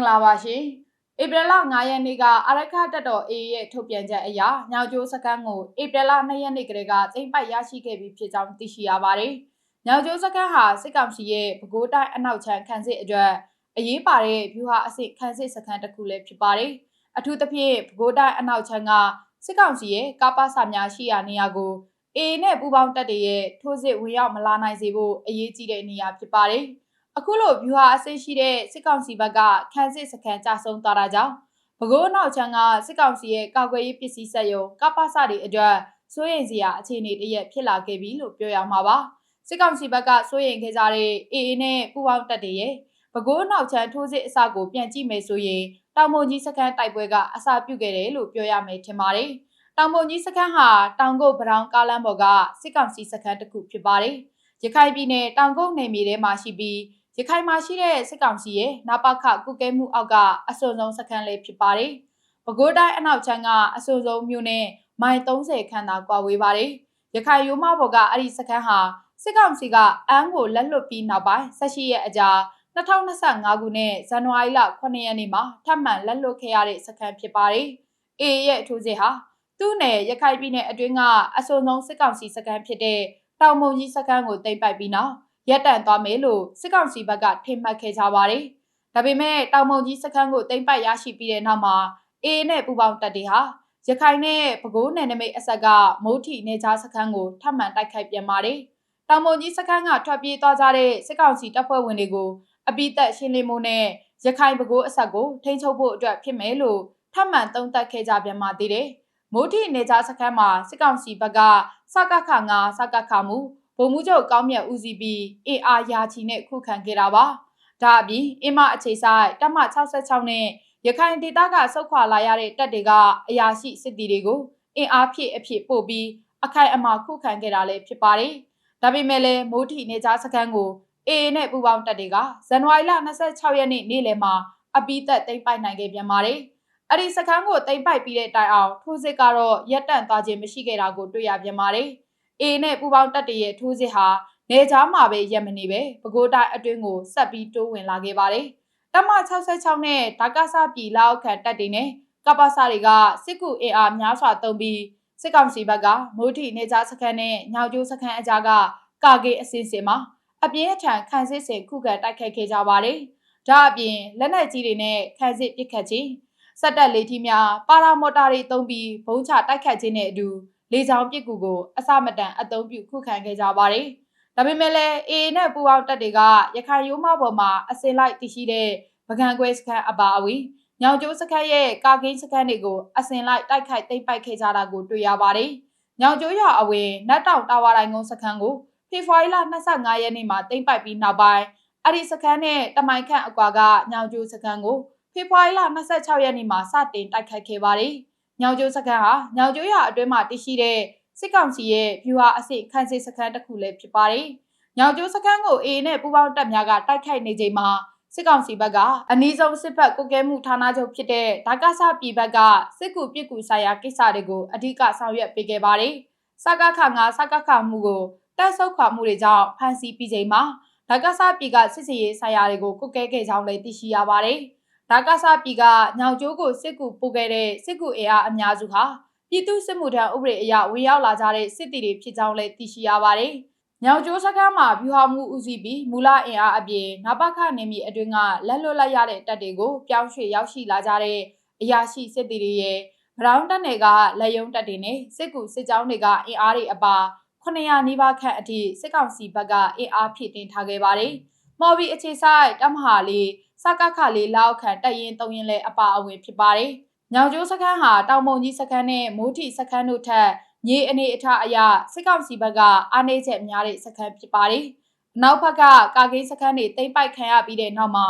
္ဂလာပါရှင်ဧပြီလ9ရက်နေ့ကအာရခတက်တော် AA ရဲ့ထုတ်ပြန်ချက်အရညောင်ကျိုးစခန်းကိုဧပြီလ2ရက်နေ့ကတည်းကသိမ်းပိုက်ရရှိခဲ့ပြီးဖြစ်ကြောင်းသိရှိရပါတယ်။ညောင်ကျိုးစခန်းဟာစစ်ကောင်စီရဲ့ပဲခူးတိုင်းအနောက်ချမ်းခန်းစစ်အတွက်အရေးပါတဲ့ဗျူဟာအဆင့်ခန်းစစ်စခန်းတစ်ခုလည်းဖြစ်ပါတယ်။အထူးသဖြင့်ပဲခူးတိုင်းအနောက်ချမ်းကစစ်ကောင်စီရဲ့ကာပါစာများရှိရာနေရာကို AA နဲ့ပူးပေါင်းတပ်တွေရဲ့ထိုးစစ်ဝင်ရောက်မလာနိုင်စေဖို့အရေးကြီးတဲ့နေရာဖြစ်ပါတယ်။ အခုလိုဗျူဟာအဆင့်ရှိတဲ့စစ်ကောင်စီဘက်ကခန်းစစ်စခန်းကြဆုံးသွားတာကြောင့်ပဲခူးနောက်ချမ်းကစစ်ကောင်စီရဲ့ကာကွယ်ရေးပစ္စည်းစက်ရုံကပ္ပစတွေအတွက်စိုးရိမ်စရာအခြေအနေတရက်ဖြစ်လာခဲ့ပြီလို့ပြောရမှာပါစစ်ကောင်စီဘက်ကစိုးရိမ်ခဲ့ကြတဲ့ AA နဲ့ပူးပေါင်းတပ်တွေရဲ့ပဲခူးနောက်ချမ်းထိုးစစ်အစကိုပြန်ကြည့်မယ်ဆိုရင်တောင်မုံကြီးစခန်းတိုက်ပွဲကအစပြုခဲ့တယ်လို့ပြောရမယ်ထင်ပါတယ်တောင်မုံကြီးစခန်းဟာတောင်ကုတ်ဗရောင်းကားလမ်းပေါ်ကစစ်ကောင်စီစခန်းတစ်ခုဖြစ်ပါတယ်ရခိုင်ပြည်နယ်တောင်ကုတ်နယ်မြေထဲမှာရှိပြီး ရခိုင်မှာရှိတဲ့စစ်ကောင်စီရဲ့နာပခကုကဲမှုအောက်ကအစွန်ဆုံးစခန်းလေးဖြစ်ပါတယ်။ပဲခူးတိုင်းအနောက်ချမ်းကအစွန်ဆုံးမြို့နဲ့မိုင်30ခန်းသာကွာဝေးပါတယ်။ရခိုင်ရိုးမဘော်ကအဲ့ဒီစခန်းဟာစစ်ကောင်စီကအန်းကိုလက်လွတ်ပြီးနောက်ပိုင်းဆက်ရှိရဲ့အကြာ2025ခုနှစ်ဇန်နဝါရီလ9ရက်နေ့မှာထပ်မံလက်လွတ်ခဲ့ရတဲ့စခန်းဖြစ်ပါတယ်။ A ရဲ့အထူးစစ်ဟာသူ့နယ်ရခိုင်ပြည်နယ်အတွင်းကအစွန်ဆုံးစစ်ကောင်စီစခန်းဖြစ်တဲ့တောင်မုံကြီးစခန်းကိုသိမ်းပိုက်ပြီးနောက် ရပ်တန့်သွားမယ်လို့စစ်ကောင်စီဘက်ကထိမှတ်ခဲ့ကြပါတယ်။ဒါပေမဲ့တောင်မုံကြီးစခန်းကိုသိမ်းပိုက်ရရှိပြီးတဲ့နောက်မှာအေးနဲ့ပူပေါင်းတပ်တွေဟာရခိုင်နဲ့ပဲခူးနယ်နိမိတ်အဆက်ကမိုးထီနေကြားစခန်းကိုထပ်မံတိုက်ခိုက်ပြန်ပါတယ်။တောင်မုံကြီးစခန်းကထွက်ပြေးသွားကြတဲ့စစ်ကောင်စီတပ်ဖွဲ့ဝင်တွေကိုအပိသက်ရှင်းလင်းမှုနဲ့ရခိုင်ပဲခူးအဆက်ကိုထိန်းချုပ်ဖို့အတွက်ဖြစ်မယ်လို့ထပ်မံသုံးသပ်ခဲ့ကြပြန်ပါသေးတယ်။မိုးထီနေကြားစခန်းမှာစစ်ကောင်စီဘက်ကစကခငါစကခမှု ဗိုလ်မှူးချုပ်ကောင်းမြတ်ဦးစီးပြီးအင်အားရာချီနဲ့ခုခံခဲ့တာပါ။ဒါအပြင်အင်မအခြေဆိုင်တပ်မ66နဲ့ရခိုင်ဒေသကဆုတ်ခွာလာရတဲ့တပ်တွေကအရာရှိစစ်တီတွေကိုအင်အားဖြည့်အဖြစ်ပို့ပြီးအခိုင်အမာခုခံခဲ့တာလည်းဖြစ်ပါတယ်။ဒါပေမဲ့လည်းမိုးထီနေကြားစခန်းကိုအေအေနဲ့ပူပေါင်းတပ်တွေကဇန်နဝါရီလ26ရက်နေ့နေ့လယ်မှာအပိသက်သိမ်းပိုက်နိုင်ခဲ့ပြန်ပါတယ်။အဲ့ဒီစခန်းကိုသိမ်းပိုက်ပြီးတဲ့တိုင်အောင်ထိုးစစ်ကတော့ရက်တန့်သွားခြင်းမရှိခဲ့တာကိုတွေ့ရပြန်ပါတယ်။ အေနဲ့ပူပေါင်းတပ်တွေရဲ့ထိုးစစ်ဟာနေကြားမှာပဲရက်မနေပဲပဲခူးတိုင်းအတွင်းကိုဆက်ပြီးတိုးဝင်လာခဲ့ပါတယ်။တပ်မ66နဲ့ဒါကဆပြည်လောက်ခံတပ်တွေနဲ့ကပ္ပစတွေကစစ်ကူအင်အားများစွာတုံးပြီးစစ်ကောင်စီဘက်ကမိုးထီနေကြားစခန်းနဲ့ညောင်ကျိုးစခန်းအကြားကကာကေအစင်စင်မှာအပြင်းအထန်ခံစစ်စင်ခုခံတိုက်ခိုက်ခဲ့ကြပါတယ်။ဒါအပြင်လက်နက်ကြီးတွေနဲ့ခံစစ်ပစ်ခတ်ခြင်းစက်တက်လေထီးများပါရာမော်တာတွေတုံးပြီးဘုံချတိုက်ခတ်ခြင်းနဲ့အတူ လေကြောင်းပစ်ကူကိုအစမတန်အသုံးပြုခုခံခဲ့ကြပါတယ်။ဒါပေမဲ့လည်း AA နဲ့ပူးပေါင်းတပ်တွေကရခိုင်ရိုးမပေါ်မှာအစင်လိုက်တည်ရှိတဲ့ဗကန်ကွဲစခန်းအပါအဝင်ညောင်ကျိုးစခန်းရဲ့ကာကင်းစခန်းတွေကိုအစင်လိုက်တိုက်ခိုက်သိမ်းပိုက်ခဲ့ကြတာကိုတွေ့ရပါတယ်။ညောင်ကျိုးရွာအဝင်နတ်တောင်တာဝါတိုင်းကုန်းစခန်းကိုဖေဖော်ဝါရီလ25ရက်နေ့မှာသိမ်းပိုက်ပြီးနောက်ပိုင်းအဲ့ဒီစခန်းနဲ့တမိုင်ခန့်အကွာကညောင်ကျိုးစခန်းကိုဖေဖော်ဝါရီလ26ရက်နေ့မှာစတင်တိုက်ခိုက်ခဲ့ပါတယ်။ ညောင်ကျိုးစခန်းဟာညောင်ကျိုးရွာအတွင်းမှာတည်ရှိတဲ့စစ်ကောင်စီရဲ့ဗျူဟာအစစ်ခန်းစစ်စခန်းတစ်ခုလည်းဖြစ်ပါတယ်။ညောင်ကျိုးစခန်းကိုအေအေနဲ့ပူးပေါင်းတပ်များကတိုက်ခိုက်နေချိန်မှာစစ်ကောင်စီဘက်ကအနည်းဆုံးစစ်ဖက်ကုကဲမှုဌာနချုပ်ဖြစ်တဲ့ဒါကဆပြည်ဘက်ကစစ်ကူပြစ်ကူဆိုင်ရာကိစ္စတွေကိုအဓိကဆောင်ရွက်ပေးခဲ့ပါတယ်။စကခငါစကခမှုကိုတက်ဆုတ်ခွာမှုတွေကြောင့်ဖမ်းဆီးပြီးချိန်မှာဒါကဆပြည်ကစစ်စီရေးဆိုင်ရာတွေကိုကုကဲခဲ့ကြောင်းလည်းသိရှိရပါတယ်။ ဒါကဆပြည်ကညောင်ကျိုးကိုစစ်ကူပို့ခဲ့တဲ့စစ်ကူအင်အားအများစုဟာပြည်သူစစ်မှုထမ်းဥပဒေအရဝင်ရောက်လာကြတဲ့စစ်တီတွေဖြစ်ကြောင်းလည်းသိရှိရပါတယ်။ညောင်ကျိုးစခန်းမှာဗျူဟာမှုဦးစီးပြီးမူလအင်အားအပြင်နပခနေမီအတွင်းကလက်လွတ်လိုက်ရတဲ့တပ်တွေကိုပြောင်းရွှေ့ရောက်ရှိလာကြတဲ့အရာရှိစစ်တီတွေရဲ့ဗရောင်းတပ်တွေကလက်ယုံတပ်တွေနဲ့စစ်ကူစစ်ကြောင်းတွေကအင်အားတွေအပါ900နီးပါးခန့်အထိစစ်ကောင်စီဘက်ကအင်အားဖြည့်တင်ထားခဲ့ပါတယ်။မော်ဘီအခြေဆိုင်တမဟာလေး စကခလေးလောက်ခံတက်ရင်တုံရင်လဲအပါအဝင်ဖြစ်ပါတယ်။ညောင်ကျိုးစခန်းဟာတောင်မုံကြီးစခန်းနဲ့မိုးထီစခန်းတို့ထက်မြေအနေအထားအရစစ်ကောင်စီဘက်ကအားနည်းချက်များတဲ့စခန်းဖြစ်ပါတယ်။အနောက်ဘက်ကကာကိန်းစခန်းတွေတိမ့်ပိုက်ခံရပြီးတဲ့နောက်မှာ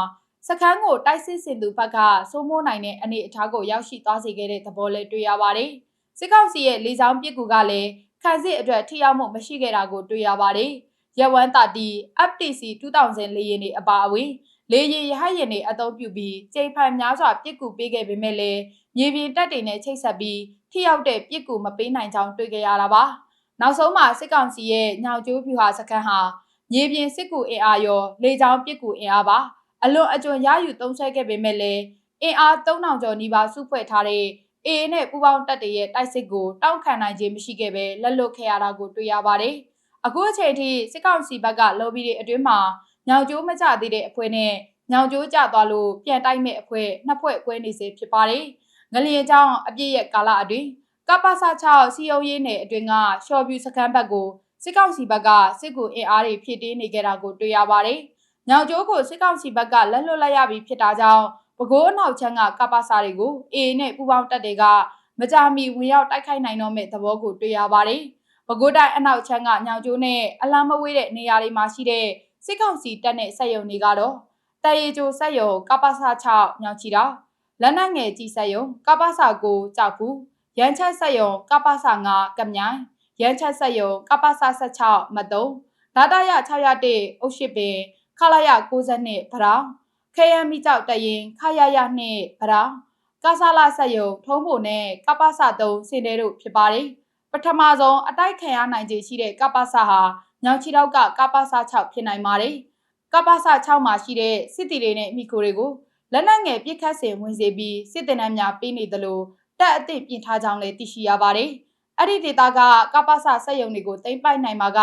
စခန်းကိုတိုက်စစ်စင်သူဘက်ကစိုးမိုးနိုင်တဲ့အနေအထားကိုရောက်ရှိသွားစေခဲ့တဲ့သဘောလည်းတွေ့ရပါတယ်။စစ်ကောင်စီရဲ့လေကြောင်းပစ်ကူကလည်းခံစစ်အတွက်ထိရောက်မှုမရှိခဲ့တာကိုတွေ့ရပါတယ်။ရဝမ်တာတီ FTC 2000လေယာဉ်တွေအပါအဝင် လေရင်ရဟတ်ရင်တွေအသုံးပြုပြီးကြိမ်ဖန်များစွာပြစ်ကူပေးခဲ့ပေမဲ့လည်းမြေပြင်တပ်တွေနဲ့ချိတ်ဆက်ပြီးထိရောက်တဲ့ပြစ်ကူမပေးနိုင်ကြောင်းတွေ့ကြရတာပါနောက်ဆုံးမှာစစ်ကောင်စီရဲ့ညောင်ကျိုးဖြူဟာစခန်းဟာမြေပြင်စစ်ကူအင်အားရောလေကြောင်းပြစ်ကူအင်အားပါအလွန်အကျွံရယူသုံးဆွဲခဲ့ပေမဲ့လည်းအင်အား3000ကျော်နီးပါးစုဖွဲ့ထားတဲ့အေအေနဲ့ပူပေါင်းတပ်တွေရဲ့တိုက်စစ်ကိုတောက်ခံနိုင်ခြင်းမရှိခဲ့ပဲလက်လွတ်ခဲ့ရတာကိုတွေ့ရပါတယ်။အခုအချိန်ထိစစ်ကောင်စီဘက်ကလော်ဘီတွေအတွင်းမှာ ညောင်ကျိုးမကြသေးတဲ့အဖွဲ့နဲ့ညောင်ကျိုးကြသွားလို့ပြန်တိုက်မဲ့အဖွဲ့နှစ်ဖွဲ့ကွဲနေစေဖြစ်ပါတယ်။ငလျင်ကြောင့်အပြည့်ရဲ့ကာလအတွင်းကပ္ပစ6စီယုံရေးနယ်အတွင်းကရှော့ဗျူစခန်းဘက်ကိုစစ်ကောင်စီဘက်ကစစ်ကူအင်အားတွေဖြည့်တင်းနေကြတာကိုတွေ့ရပါတယ်။ညောင်ကျိုးကိုစစ်ကောင်စီဘက်ကလက်လွတ်လိုက်ရပြီးဖြစ်တာကြောင့်ပဲခူးအနောက်ချမ်းကကပ္ပစာတွေကိုအေအေနဲ့ပူပေါင်းတပ်တွေကမကြမီဝင်ရောက်တိုက်ခိုက်နိုင်တော့မဲ့သဘောကိုတွေ့ရပါတယ်။ပဲခူးတိုင်းအနောက်ချမ်းကညောင်ကျိုးနဲ့အလံမဝေးတဲ့နေရာတွေမှာရှိတဲ့ စစ်ကောင်စီတပ်နဲ့ဆက်ယုံတွေကတော့တရေကျိုဆက်ယုံကပ္ပစာ6ညောင်ချီတာလက်နက်ငယ်ကြီးဆက်ယုံကပ္ပစာ9ကြောက်ဘူးရန်ချက်ဆက်ယုံကပ္ပစာ9ကမြိုင်ရန်ချက်ဆက်ယုံကပ္ပစာ16မတုံဒါတာရ601အုတ်ရှိပင်ခလာရ62ဗရောင်းခေယံမိကြောက်တရင်ခရရနှင့်ဗရောင်းကာဆာလာဆက်ယုံထုံးဖို့နဲ့ကပ္ပစာ3စင်တဲတို့ဖြစ်ပါတယ်ပထမဆုံးအတိုက်ခံရနိုင်ခြေရှိတဲ့ကပ္ပစာဟာ ညောင်ချီတော့ကကပ္ပစာ6ဖြစ်နိုင်ပါတယ်ကပ္ပစာ6မှာရှိတဲ့စစ်တီတွေနဲ့မိခိုတွေကိုလက်နက်ငယ်ပြစ်ခတ်စင်ဝင်စေပြီးစစ်တပ်နှမ်းများပေးနေသလိုတက်အသင့်ပြင်ထားကြောင်းလည်းသိရှိရပါတယ်။အဲ့ဒီဒေတာကကပ္ပစာစက်ယုံတွေကိုတင်ပိုက်နိုင်မှာက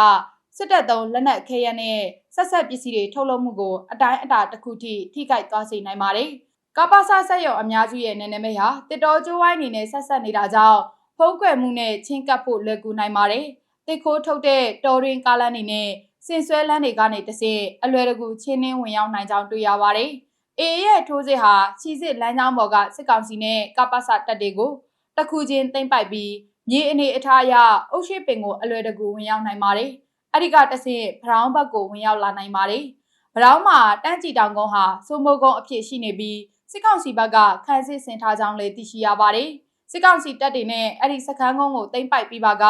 စစ်တပ်သုံးလက်နက်ခဲယမ်းနဲ့ဆက်ဆက်ပစ္စည်းတွေထုတ်လုပ်မှုကိုအတိုင်းအတာတစ်ခုထိထိခိုက်သွားစေနိုင်ပါတယ်။ကပ္ပစာစက်ယုံအများစုရဲ့နာမည်ဟာတစ်တော်ကျိုးဝိုင်းအနေနဲ့ဆက်ဆက်နေတာကြောင့်ဖုံးကွယ်မှုနဲ့ချင်းကပ်ဖို့လွယ်ကူနိုင်ပါတယ်။ တစ်ခိုးထုတ်တဲ့တော်ရင်ကားလန်းတွေနဲ့စင်ဆွဲလန်းတွေကနေတဆင့်အလွယ်တကူချင်းနှင်းဝင်ရောက်နိုင်ကြောင်းတွေ့ရပါတယ်။အေရဲ့ထိုးစစ်ဟာချီစစ်လမ်းကြောင်းပေါ်ကစစ်ကောင်စီနဲ့ကပ္ပစတပ်တွေကိုတခုချင်းသိမ့်ပိုက်ပြီးမြေအနေအထားအရအုတ်ရှိပင်ကိုအလွယ်တကူဝင်ရောက်နိုင်ပါတယ်။အဲ့ဒီကတဆင့်ဘရောင်းဘက်ကိုဝင်ရောက်လာနိုင်ပါတယ်။ဘရောင်းမှာတန်းကြည်တောင်ကုန်းဟာစိုးမိုးကုန်းအဖြစ်ရှိနေပြီးစစ်ကောင်စီဘက်ကခန်းစစ်ဆင်ထားကြောင်းလည်းသိရှိရပါတယ်။စစ်ကောင်စီတပ်တွေနဲ့အဲ့ဒီစခန်းကုန်းကိုသိမ့်ပိုက်ပြီးပါက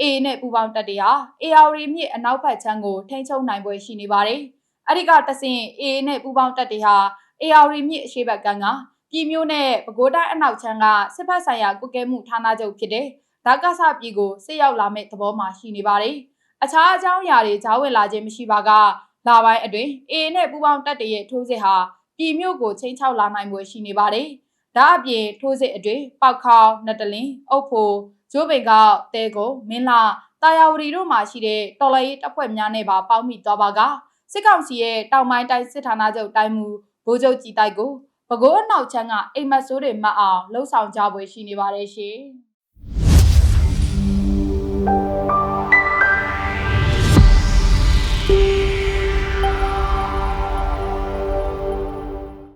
အေနဲ့ပူပေါင်းတပ်တွေဟာအေယာရီမြစ်အနောက်ဘက်ခြမ်းကိုထိန်းချုပ်နိုင်ပွဲရှိနေပါတယ်။အဲ့ဒီကတဆင့်အေနဲ့ပူပေါင်းတပ်တွေဟာအေယာရီမြစ်အရှေ့ဘက်ကကပြည်မျိုးနဲ့ပဲခူးတိုင်းအနောက်ချမ်းကစစ်ဖက်ဆိုင်ရာကုကဲမှုဌာနချုပ်ဖြစ်တဲ့ဒါကဆပြည်ကိုစစ်ရောက်လာမဲ့သဘောမှရှိနေပါတယ်။အခြားအကြောင်းအရာတွေကြားဝင်လာခြင်းမရှိပါကလာပိုင်းအတွင်းအေနဲ့ပူပေါင်းတပ်တွေရဲ့ထိုးစစ်ဟာပြည်မျိုးကိုချိန်ချောက်လာနိုင်ပွဲရှိနေပါတယ်။ဒါအပြင်ထိုးစစ်အတွင်းပောက်ခေါနတလင်းအုပ်ဖို့ ကျိုးပင်ကတဲကုန်းမင်းလာတာယာဝတီတို့မှာရှိတဲ့တော်လရေးတပ်ဖွဲ့များနဲ့ပါပေါင်းမိသွားပါကစစ်ကောင်စီရဲ့တောင်ပိုင်းတိုင်းစစ်ဌာနချုပ်တိုင်းမူဗိုလ်ချုပ်ကြီးတိုက်ကိုပဲခူးအနောက်ချမ်းကအိမ်မက်ဆိုးတွေမှတ်အောင်လှုပ်ဆောင်ကြပွဲရှိနေပါတယ်ရှင်။